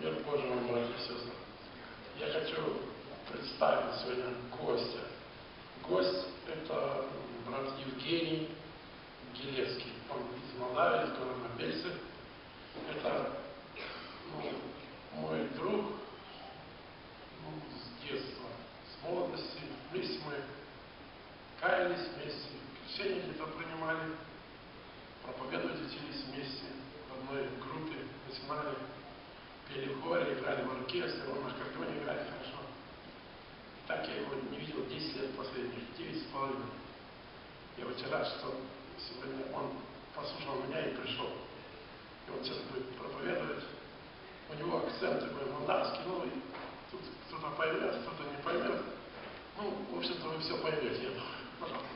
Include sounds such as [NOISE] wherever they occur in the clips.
Мир Божий вам, братья и сестры. Я хочу представить сегодня гостя. Гость – это брат Евгений Гелецкий. Он из Молдавии, из города Бельцы. Это ну, мой друг ну, с детства, с молодости. Вместе мы каялись вместе, крещение где-то принимали, проповедовать учились вместе в одной группе, начинали, пели в хоре, играли в оркестре, он на аккордеоне играет хорошо. Так я его не видел 10 лет последних, 9 с половиной. Я очень рад, что сегодня он послушал меня и пришел. И он сейчас будет проповедовать. У него акцент такой молдавский, ну и тут кто-то поймет, кто-то не поймет. Ну, в общем-то, вы все поймете, я думаю. Пожалуйста.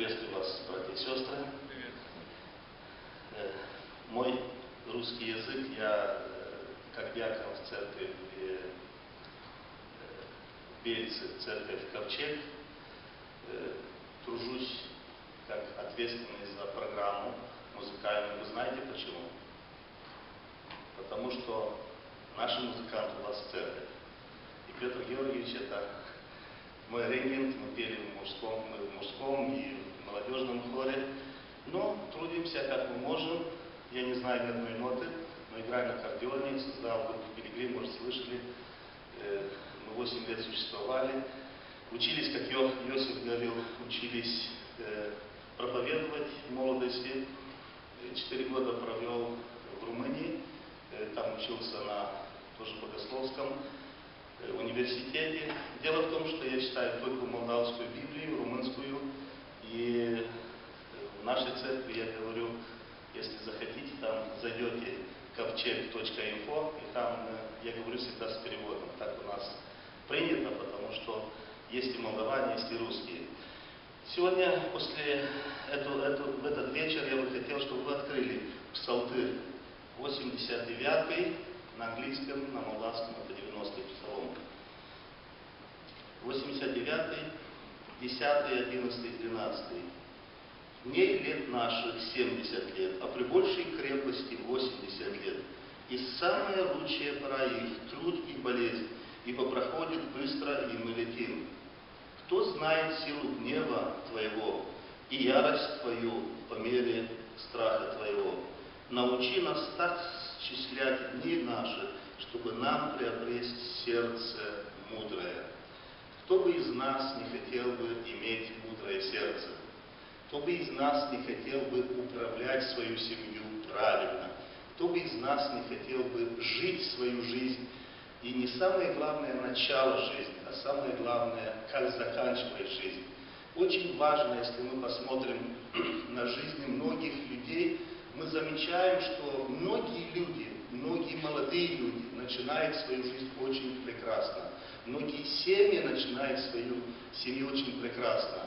Приветствую вас, братья и сестры. Э, Мой русский язык, я э, как диакон в церкви э, в Бельце, церковь Ковчег, тружусь как ответственный за программу музыкальную. Вы знаете почему? Потому что наши музыканты у вас в церкви. И Петр Георгиевич это мой регент, мы пели в мужском, мы в мужском и молодежном хоре. Но трудимся как мы можем. Я не знаю ни одной ноты, но играю на аккордеоне, создал группу Пилигрим, может слышали. Э, Мы 8 лет существовали. Учились, как Йо- Иосиф говорил, учились э, проповедовать молодости. Четыре года провел в Румынии. Э, Там учился на тоже богословском университете. Дело в том, что я читаю только молдавскую Библию, румынскую, и э, в нашей церкви я говорю, если захотите, там зайдете ковчег.инфо, и там э, я говорю всегда с переводом. Так у нас принято, потому что есть и молдаване, есть и русские. Сегодня, после эту, эту, в этот вечер, я бы хотел, чтобы вы открыли Псалтырь 89 на английском, на молдавском это 90-й псалом. 89, 10, 11, 12. Дней лет наших 70 лет, а при большей крепости 80 лет. И самая лучшая пора их, труд и болезнь, ибо проходит быстро, и мы летим. Кто знает силу гнева Твоего и ярость Твою по мере страха Твоего? Научи нас так счислять дни наши, чтобы нам приобрести сердце мудрое. Кто бы из нас не хотел бы иметь мудрое сердце? Кто бы из нас не хотел бы управлять свою семью правильно? Кто бы из нас не хотел бы жить свою жизнь и не самое главное начало жизни, а самое главное, как заканчивать жизнь. Очень важно, если мы посмотрим [CLEARS THROAT] на жизни многих людей, мы замечаем, что многие люди, многие молодые люди начинают свою жизнь очень прекрасно. Многие семьи начинают свою семью очень прекрасно.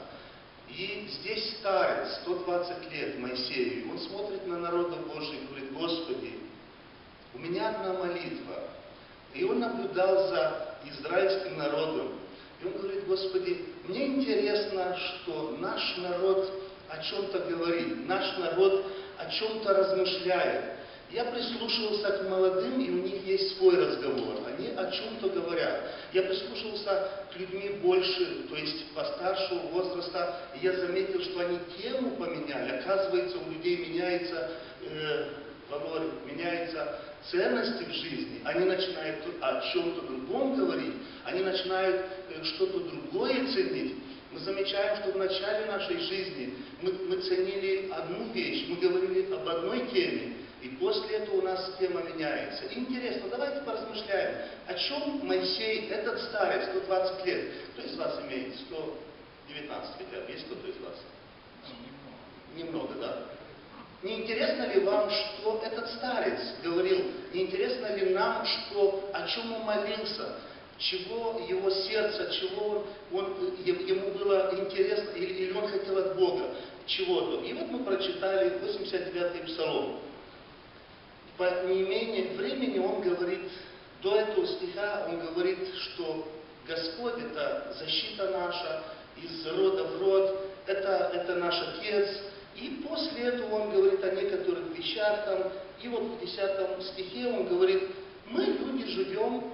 И здесь старец, 120 лет Моисею, он смотрит на народ Божий и говорит, Господи, у меня одна молитва. И он наблюдал за израильским народом. И он говорит, Господи, мне интересно, что наш народ о чем-то говорит, наш народ о чем-то размышляет. Я прислушивался к молодым, и у них есть свой разговор. Они о чем-то говорят. Я прислушивался к людьми больше, то есть постаршего возраста, и я заметил, что они тему поменяли. Оказывается, у людей меняется, э, Володя, меняется ценности в жизни. Они начинают о чем-то другом говорить, они начинают э, что-то другое ценить. Мы замечаем, что в начале нашей жизни мы, мы ценили одну вещь, мы говорили об одной теме, и после этого у нас тема меняется. Интересно, давайте поразмышляем, о чем Моисей, этот старец, 120 лет, кто из вас имеет 119 хотя бы, есть кто-то из вас? Немного, да. Не интересно ли вам, что этот старец говорил? Не интересно ли нам, что, о чем он молился? Чего его сердце, чего он, он, ему было интересно, или, или он хотел от Бога чего-то. И вот мы прочитали 89-й псалом. По неимению времени он говорит, до этого стиха он говорит, что Господь это защита наша, из рода в род, это, это наш Отец, И после этого он говорит о некоторых вещах там, и вот в 10 стихе он говорит, мы люди живем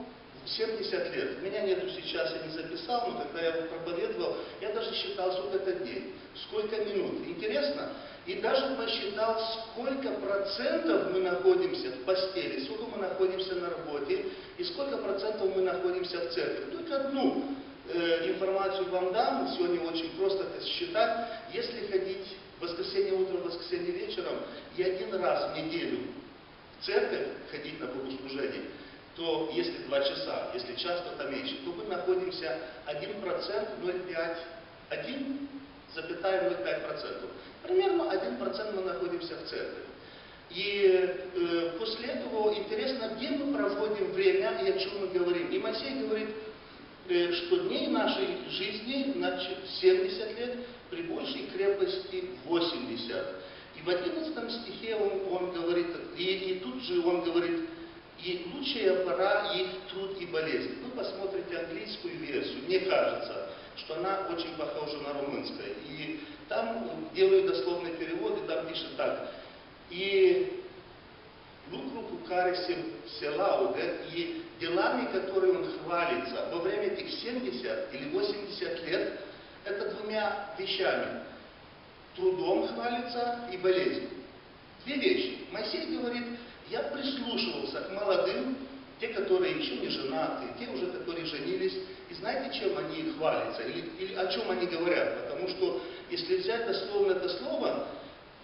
70 лет. Меня нету сейчас, я не записал, но когда я проповедовал, я даже считал, сколько это день, сколько минут. Интересно? И даже посчитал, сколько процентов мы находимся в постели, сколько мы находимся на работе, и сколько процентов мы находимся в церкви. Только одну э, информацию вам дам, сегодня очень просто это считать. Если ходить в воскресенье утром, в воскресенье вечером, и один раз в неделю в церковь ходить на богослужение, то если два часа, если час, то это меньше, то мы находимся 1%, 0,5, 1,05%. Примерно 1% мы находимся в церкви. И э, после этого интересно, где мы проводим время и о чем мы говорим. И Моисей говорит, э, что дней нашей жизни, значит, 70 лет, при большей крепости 80. И в 11 стихе он, он говорит, и, и тут же он говорит, и лучшая пора их труд и болезнь. Вы посмотрите английскую версию, мне кажется, что она очень похожа на румынскую. И там делают дословный перевод, и там пишет так. И lucru cu care и делами, которые он хвалится во время этих 70 или 80 лет, это двумя вещами. Трудом хвалится и болезнью. Две вещи. Моисей говорит, я прислушивался к молодым, те, которые еще не женаты, те уже, которые женились, и знаете, чем они хвалятся, или, или о чем они говорят? Потому что, если взять дословно это слово,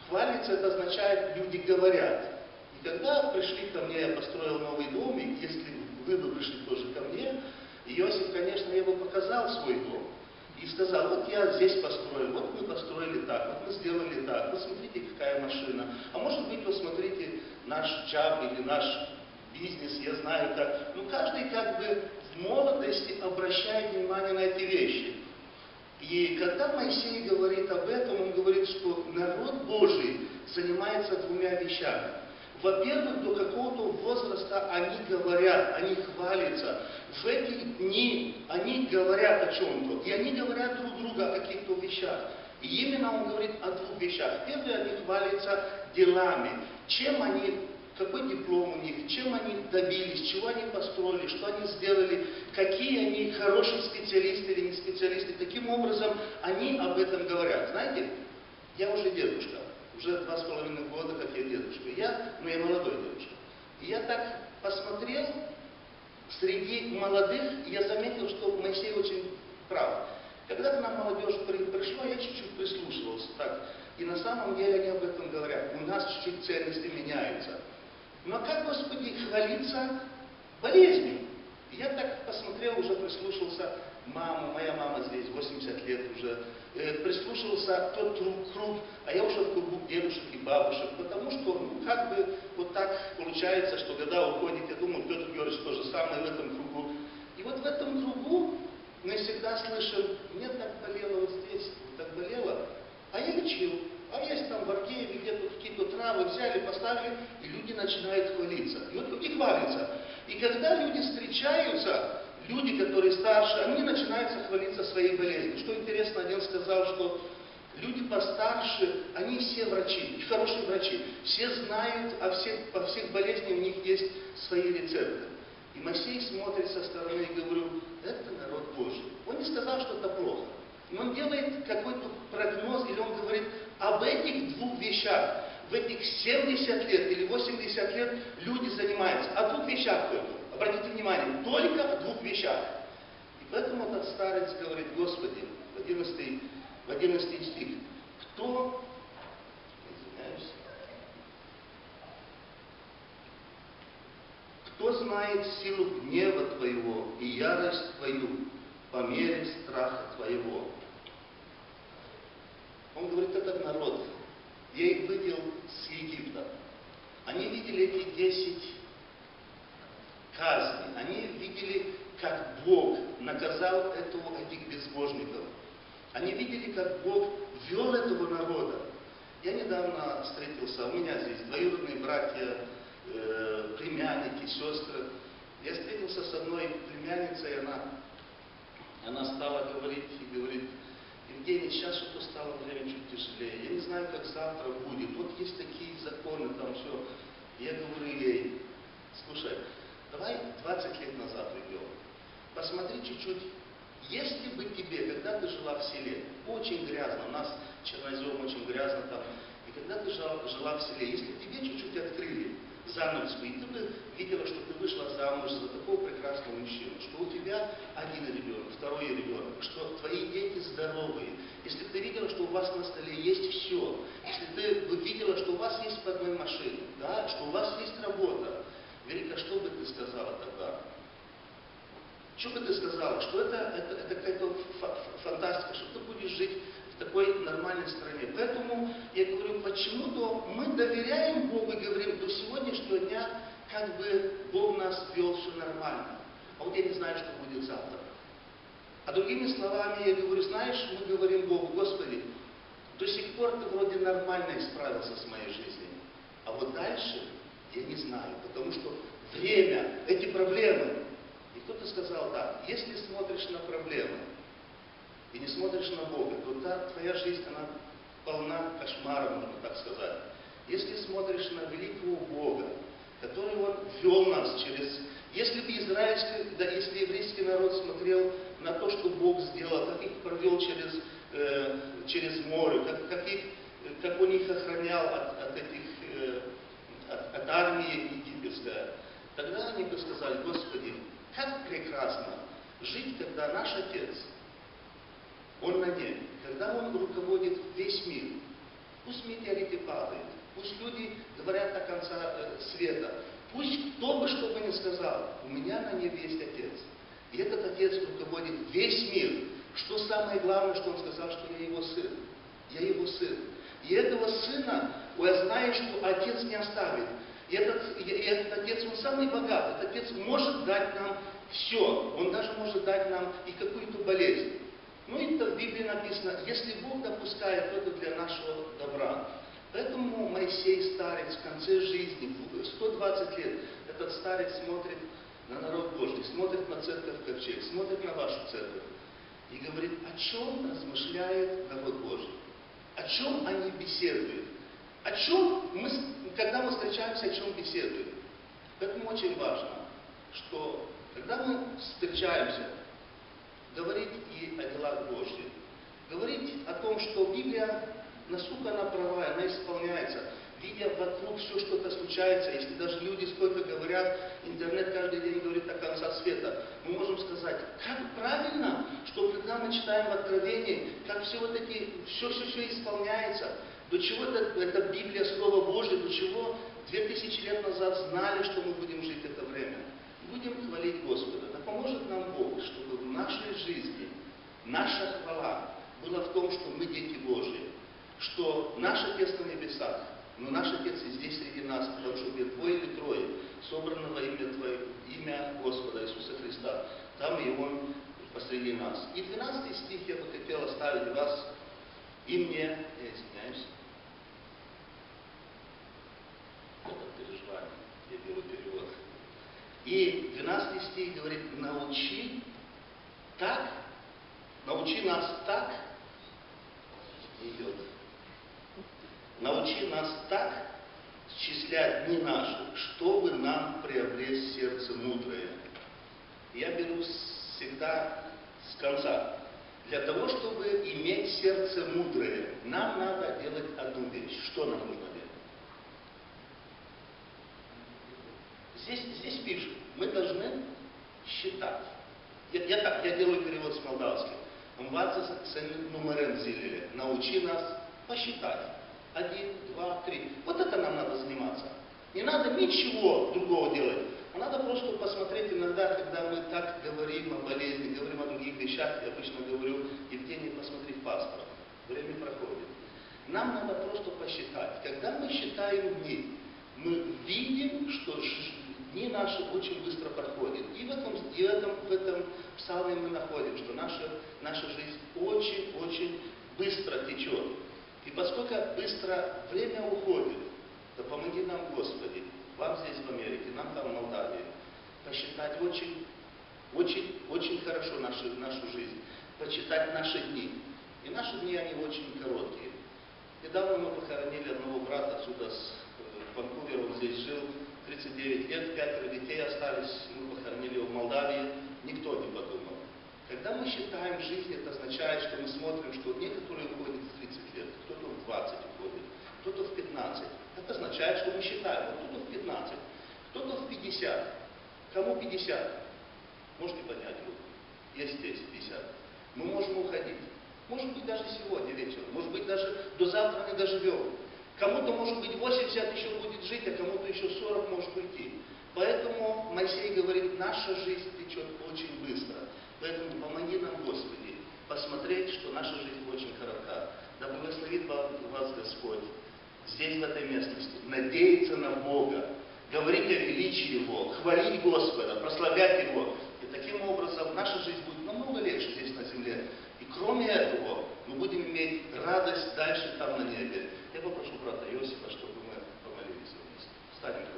хвалиться это означает, люди говорят. И когда пришли ко мне, я построил новый дом, и если вы бы пришли тоже ко мне, Иосиф, конечно, я бы показал свой дом. И сказал, вот я здесь построил, вот мы построили так, вот мы сделали так, вот смотрите, какая машина. А может быть, вот смотрите, наш джаб или наш бизнес, я знаю как. Ну, каждый как бы в молодости обращает внимание на эти вещи. И когда Моисей говорит об этом, он говорит, что народ Божий занимается двумя вещами. Во-первых, до какого-то возраста они говорят, они хвалятся. В эти дни они говорят о чем-то. И они говорят друг другу о каких-то вещах. И именно он говорит о двух вещах. Первое, они хвалятся делами. Чем они какой диплом у них, чем они добились, чего они построили, что они сделали, какие они хорошие специалисты или не специалисты, каким образом они об этом говорят. Знаете, я уже дедушка, уже два с половиной года, как я дедушка. Я, ну я молодой дедушка. Я так посмотрел, среди молодых я заметил, что Моисей очень прав. Когда к нам молодежь пришла, я чуть-чуть прислушивался так. И на самом деле они об этом говорят. У нас чуть-чуть ценности меняются. Но как, Господи, хвалиться болезнью? Я так посмотрел, уже прислушался, мама, моя мама здесь, 80 лет уже, э, прислушался тот круг, а я уже в кругу дедушек и бабушек, потому что, ну, как бы вот так получается, что года уходит, я думаю, Петр Георгиевич то же самое в этом кругу. И вот в этом кругу мы всегда слышим, мне так болело вот здесь, так болело, а я лечил. А есть там в Аркееве где-то какие-то травы взяли, поставили, и люди начинают хвалиться. И вот люди хвалятся. И когда люди встречаются, люди, которые старше, они начинают хвалиться своей болезнью. Что интересно, один сказал, что люди постарше, они все врачи, хорошие врачи. Все знают о всех, по всех болезнях, у них есть свои рецепты. И Моисей смотрит со стороны и говорю, это народ Божий. Он не сказал, что это плохо. Но он делает какой-то прогноз, или он говорит об этих двух вещах. В этих 70 лет или 80 лет люди занимаются. О двух вещах только. Обратите внимание, только о двух вещах. И поэтому этот старец говорит, Господи, в 11, в 11 стих, кто, извиняюсь, кто знает силу гнева Твоего и ярость Твою по мере страха Твоего? Он говорит, этот народ, я их вывел с Египта. Они видели эти десять казней. Они видели, как Бог наказал этого, этих безбожников. Они видели, как Бог вел этого народа. Я недавно встретился, у меня здесь двоюродные братья, э, племянники, сестры. Я встретился с одной племянницей, она, она стала говорить и говорит, Евгений, сейчас что-то стало время чуть тяжелее. Я не знаю, как завтра будет. Вот есть такие законы, там все. Я говорю ей, слушай, давай 20 лет назад уйдем. Посмотри чуть-чуть. Если бы тебе, когда ты жила в селе, очень грязно, у нас чернозем очень грязно там, и когда ты жила, жила в селе, если бы тебе чуть-чуть открыли занавеску, и ты бы видела, что ты вышла замуж за такого прекрасного мужчину, что у тебя один ребенок, второй ребенок, что твои дети здоровые, если бы ты видела, что у вас на столе есть все, если ты видела, что у вас есть по одной машине, да, что у вас есть работа, Верика, что бы ты сказала тогда? Что бы ты сказала? Что это, это, это какая-то фантастика, что ты будешь жить в такой нормальной стране. Поэтому я говорю, почему-то мы доверяем Богу и говорим, до сегодняшнего дня как бы Бог нас вел все нормально. А вот я не знаю, что будет завтра. А другими словами я говорю, знаешь, мы говорим Богу, Господи, до сих пор ты вроде нормально исправился с моей жизнью. А вот дальше я не знаю, потому что время, эти проблемы, кто-то сказал, да, если смотришь на проблемы и не смотришь на Бога, то та, твоя жизнь, она полна кошмаром, можно так сказать. Если смотришь на великого Бога, который Он вел нас через... Если бы израильский, да, если еврейский народ смотрел на то, что Бог сделал, как их провел через, э, через море, как, как, их, как Он их охранял от, от этих, э, армии египетской, тогда они бы сказали, Господи, как прекрасно жить, когда наш Отец, Он на небе, когда Он руководит весь мир. Пусть метеориты падают, пусть люди говорят до конца э, света, пусть кто бы что бы ни сказал, у меня на небе есть Отец. И этот Отец руководит весь мир. Что самое главное, что Он сказал, что я Его сын. Я Его сын. И этого сына, я знаю, что Отец не оставит. И этот, и этот Отец, Он самый богатый. Этот Отец может дать нам все. Он даже может дать нам и какую-то болезнь. Ну и в Библии написано, если Бог допускает, то это для нашего добра. Поэтому Моисей, старец, в конце жизни, 120 лет, этот старец смотрит на народ Божий, смотрит на церковь Ковчег, смотрит на вашу церковь и говорит, о чем размышляет народ Божий, о чем они беседуют, о чем мы, когда мы встречаемся, о чем беседуем. Поэтому очень важно, что когда мы встречаемся, говорить и о делах Божьих, говорить о том, что Библия, насколько она права, она исполняется, видя вокруг все что-то случается, если даже люди сколько говорят, интернет каждый день говорит о конца света, мы можем сказать, как правильно, что когда мы читаем в Откровении, как все вот эти, все-все-все исполняется, до чего это, это Библия, Слово Божье, до чего две тысячи лет назад знали, что мы будем жить это время. Будем хвалить Господа. Да поможет нам Бог, чтобы в нашей жизни наша хвала была в том, что мы дети Божьи, что наш Отец на небесах, но наш Отец и здесь среди нас, потому что где двое или трое собрано во имя Твое, имя Господа Иисуса Христа, там и Он посреди нас. И 12 стих я бы хотел оставить вас и мне, я извиняюсь, это переживание, я делаю перевод. И 12 стих говорит, научи так, научи нас так, идет, научи нас так счислять дни наши, чтобы нам приобрести сердце мудрое. Я беру всегда с конца. Для того, чтобы иметь сердце мудрое, нам надо делать одну вещь. Что нам нужно делать? Здесь, здесь пишут, мы должны считать. Я, я так, я делаю перевод с. Învață să numărăm зилили. Научи нас посчитать. Один, два, три. Вот это нам надо заниматься. Не надо ничего другого делать. Надо просто посмотреть иногда, когда мы так говорим о болезни, говорим о других вещах, я обычно говорю, Евгений, посмотри в паспорт. Время проходит. Нам надо просто посчитать. Когда мы считаем дни, мы видим, что дни наши очень быстро проходят. И в этом, и в этом, в этом псалме мы находим, что наша, наша жизнь очень-очень быстро течет. И поскольку быстро время уходит, то помоги нам, Господи, вам здесь в Америке, нам там в Молдавии, посчитать очень, очень, очень хорошо нашу, нашу жизнь, почитать наши дни. И наши дни, они очень короткие. Недавно мы похоронили одного брата отсюда с э, Ванкувера, он здесь жил, 39 лет, пятеро детей остались, мы похоронили его в Молдавии, никто не подумал. Когда мы считаем жизнь, это означает, что мы смотрим, что некоторые уходят в 30 лет, кто-то в 20 уходит, кто-то в 15. Это означает, что мы считаем, вот кто-то в 15, кто-то в 50. Кому 50? Можете поднять руку? Есть здесь 50. Мы можем уходить. Может быть, даже сегодня вечером. Может быть, даже до завтра не доживем. Кому-то, может быть, 80 еще будет жить, а кому-то еще 40 может уйти. Поэтому Моисей говорит, наша жизнь течет очень быстро. Поэтому помоги нам, Господи, посмотреть, что наша жизнь очень коротка. Да благословит вас Господь здесь, в этой местности, надеяться на Бога, говорить о величии Его, хвалить Господа, прославлять Его. И таким образом наша жизнь будет намного легче здесь на земле. И кроме этого, мы будем иметь радость дальше там на небе. Я попрошу брата Иосифа, чтобы мы помолились вместе. Встанем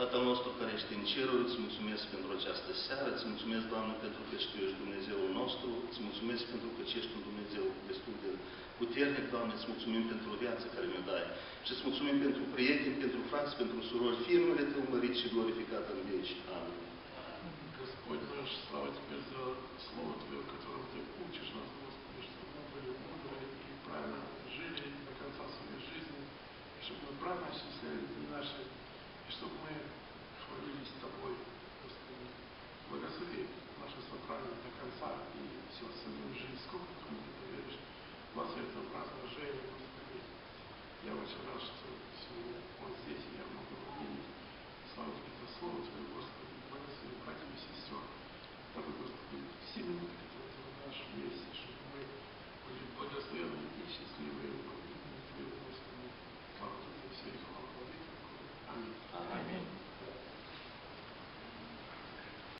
Tatăl nostru care ești în ceruri, îți mulțumesc pentru această seară, îți mulțumesc, Doamne, pentru că Tu ești Dumnezeul nostru, îți mulțumesc pentru că ești un Dumnezeu destul de puternic, Doamne, îți mulțumim pentru viața care mi-o dai și îți mulțumim pentru prieteni, pentru frați, pentru surori, fie numele Tău mărit și glorificat în veci. Amin. Господь наш, слава Тебе за Слово Твое, которым Ты учишь нас, Господи, чтобы мы были мудрые и правильно жили до конца своей жизни, и чтобы мы правильно осуществляли дни наши, и чтобы мы хвалились Тобой, Господи. Благослови наше собрание до конца и всю остальную жизнь, сколько ты мне доверишь. Нас это празднование, Господи. Я очень рад, что сегодня он здесь, и я могу увидеть. Слава Тебе за Слово Твое, Господи. Благослови братьев и сестер. Дабы, Господи, все минуты, которые Ты дашь вместе, чтобы мы были благословенны и счастливы. Благодарю Тебя, Господи. Слава Тебе, все и хвала. Amen.